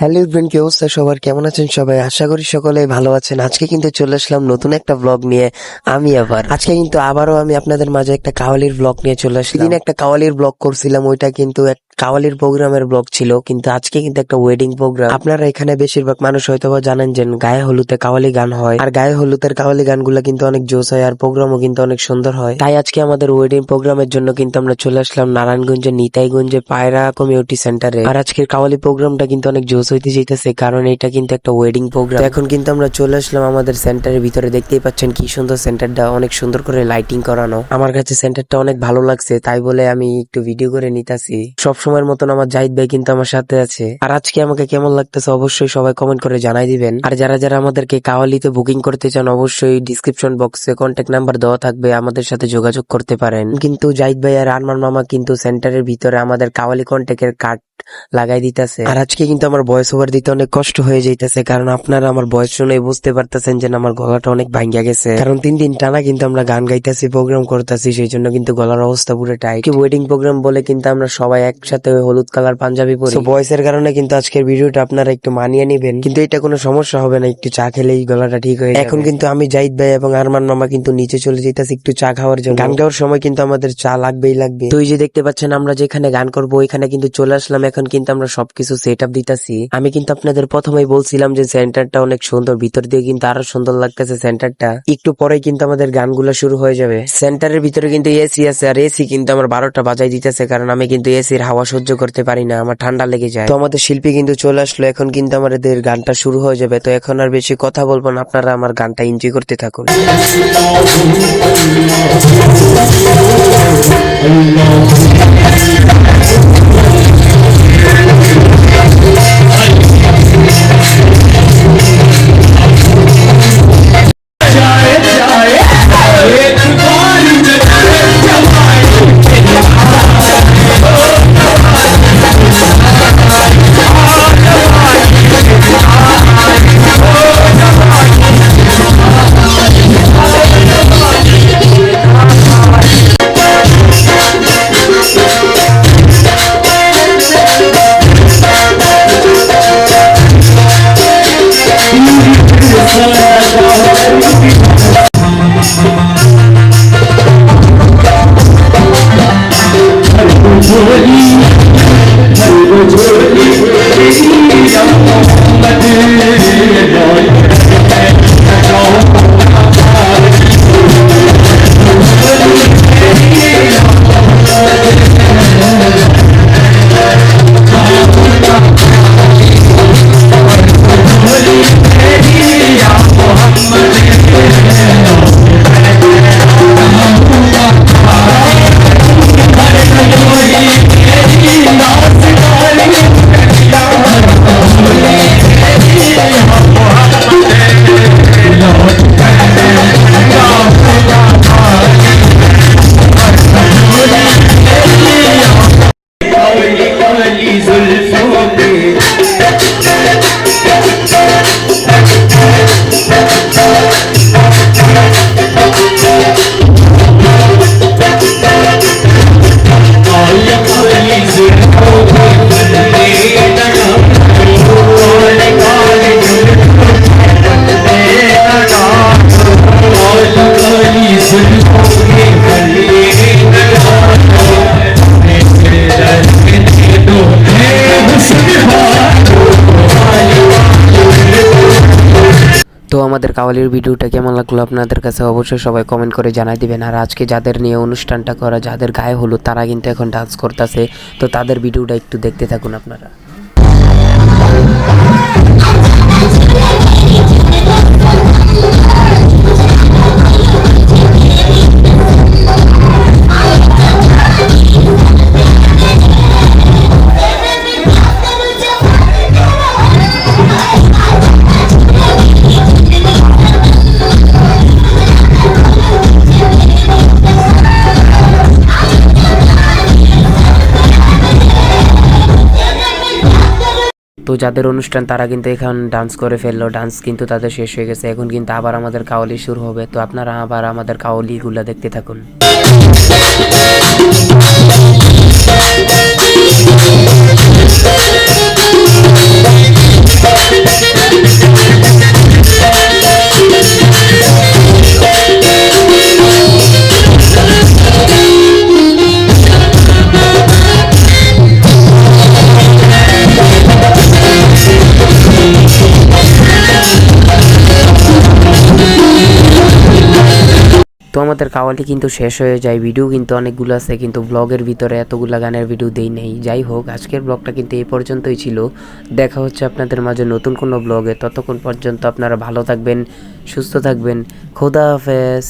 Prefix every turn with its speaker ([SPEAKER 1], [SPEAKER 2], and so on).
[SPEAKER 1] Hello friend কি অবস্থা সবার কেমন আছেন সবাই? আশা করি সকলে ভালো আছেন। আজকে কিন্তু চলে আসলাম নতুন একটা ব্লগ নিয়ে আমি আবার। আজকে কিন্তু আবারও আমি আপনাদের মাঝে একটা কাওয়ালির ব্লগ নিয়ে চলে আসি একটা কাওয়ালির ব্লগ করছিলাম, ওইটা কিন্তু এক কাওয়ালির প্রোগ্রামের ব্লগ ছিল, কিন্তু আজকে কিন্তু একটা ওয়েডিং প্রোগ্রাম আপনারা এখানে বেশিরভাগ মানুষ হয়তো জানেন যে গায়ে হলুদে কাওয়ালি গান হয়, আর গায়ে হলুদের কাওয়ালি গানগুলো কিন্তু অনেক জোস হয়, আর প্রোগ্রামও কিন্তু অনেক সুন্দর হয়। তাই আজকে আমাদের ওয়েডিং প্রোগ্রামের জন্য কিন্তু আমরা চলে আসলাম নারায়ণগঞ্জের নিতাইগঞ্জে পায়রা কমিউনিটি সেন্টারে আর আজকের কাওয়ালি প্রোগ্রামটা কিন্তু অনেক জোস হইতে যেতেছে কারণ এটা কিন্তু একটা ওয়েডিং প্রোগ্রাম এখন কিন্তু আমরা চলে আসলাম আমাদের সেন্টারের ভিতরে, দেখতেই পাচ্ছেন কি সুন্দর সেন্টারটা অনেক সুন্দর করে লাইটিং করানো। আমার কাছে সেন্টারটা অনেক ভালো লাগছে, তাই বলে আমি একটু ভিডিও করে নিতেছি। সব সময়ের মতন আমার জাহিদ ভাই কিন্তু আমার সাথে আছে। আর আজকে আমাকে কেমন লাগতেছে অবশ্যই সবাই কমেন্ট করে জানাই দিবেন। আর যারা যারা আমাদেরকে কাওয়ালিতে বুকিং করতে চান, অবশ্যই ডিসক্রিপশন বক্সে কন্ট্যাক্ট নাম্বার দেওয়া থাকবে, আমাদের সাথে যোগাযোগ করতে পারেন। কিন্তু জাহিদ ভাই আর আনমান মামা কিন্তু সেন্টারের ভিতরে আমাদের কাওয়ালি কন্ট্যাক্টের কার্ড লাগাই দিতেছে। আর আজকে কিন্তু আমার ভয়েস ওভার দিতে অনেক কষ্ট হয়ে যাইতেছে, কারণ আপনারা আমার ভয়েস শুনে বুঝতে পারতেছেন যে আমার গলাটা অনেক ভাঙ্গা গেছে। কারণ তিন দিন টানা কিন্তু আমরা গান গাইতেছি প্রোগ্রাম করতেছি, সেই জন্য কিন্তু গলার অবস্থা পুরো টাইট ওয়েডিং প্রোগ্রাম বলে কিন্তু আমরা সবাই একসাথে হলুদ কালার পাঞ্জাবি পরি। ভয়েসের কারণে কিন্তু আজকের ভিডিওটা আপনারা একটু মানিয়ে নেবেন। কিন্তু এটা কোনো সমস্যা হবে না, একটু চা খেলেই গলাটা ঠিক হয়ে। এখন কিন্তু আমি জাহিদ ভাই এবং আরমান মামা কিন্তু নিচে চলে যেতেছি একটু চা খাওয়ার জন্য। গান গাওয়ার সময় কিন্তু আমাদের চা লাগবেই লাগবে। তো এই যে দেখতে পাচ্ছেন, আমরা যেখানে গান করব, ওইখানে কিন্তু চলে আসলাম এখন কিন্তু আমরা সবকিছু সেট আপ দিতেছি। আমি কিন্তু আপনাদের প্রথমেই বলছিলাম যে সেন্টারটা অনেক সুন্দর, ভিতর দিয়ে কিন্তু আরও সুন্দর লাগতেছে সেন্টারটা একটু পরেই কিন্তু আমাদের গানগুলো শুরু হয়ে যাবে। সেন্টারের ভিতরে কিন্তু এসি আছে আর এসি কিন্তু আমার বারোটা বাজাই দিতেছে কারণ আমি কিন্তু এসির হাওয়া সহ্য করতে পারি না, আমার ঠান্ডা লেগে যায়। তো আমাদের শিল্পী কিন্তু চলে আসলো, এখন কিন্তু আমাদের গানটা শুরু হয়ে যাবে। তো এখন আর বেশি কথা বলব না, আপনারা আমার গানটা এনজয় করতে থাকুন। তো আমাদের কাওয়ালির ভিডিওটা কেমন লাগল আপনাদের কাছে অবশ্যই সবাই কমেন্ট করে জানাই দিবেন। আর আজকে যাদের নিয়ে অনুষ্ঠানটা করা, যাদের গায়ে হলো তারা কিন্তু এখন ডান্স করতেছে। তো তাদের ভিডিওটা একটু দেখতে থাকুন আপনারা। তো যাদের অনুষ্ঠান তারা কিন্তু এখন ডান্স করে ফেলল ডান্স কিন্তু তাদের শেষ হয়ে গেছে। এখন কিন্তু আবার আমাদের কাওয়ালি শুরু হবে। তো আপনারা আবার আমাদের কাওয়ালিগুলো দেখতে থাকুন।
[SPEAKER 2] তো আমাদের কাওয়ালি কিন্তু শেষ হয়ে যায়। ভিডিও কিন্তু অনেকগুলো আছে, কিন্তু ব্লগের ভিতরে এতগুলো গানের ভিডিও দেই নেই। যাই হোক, আজকের ব্লগটা কিন্তু এই পর্যন্তই ছিল। দেখা হচ্ছে আপনাদের মাঝে নতুন কোনো ব্লগে ততক্ষণ পর্যন্ত আপনারা ভালো থাকবেন, সুস্থ থাকবেন। খোদা হাফেজ।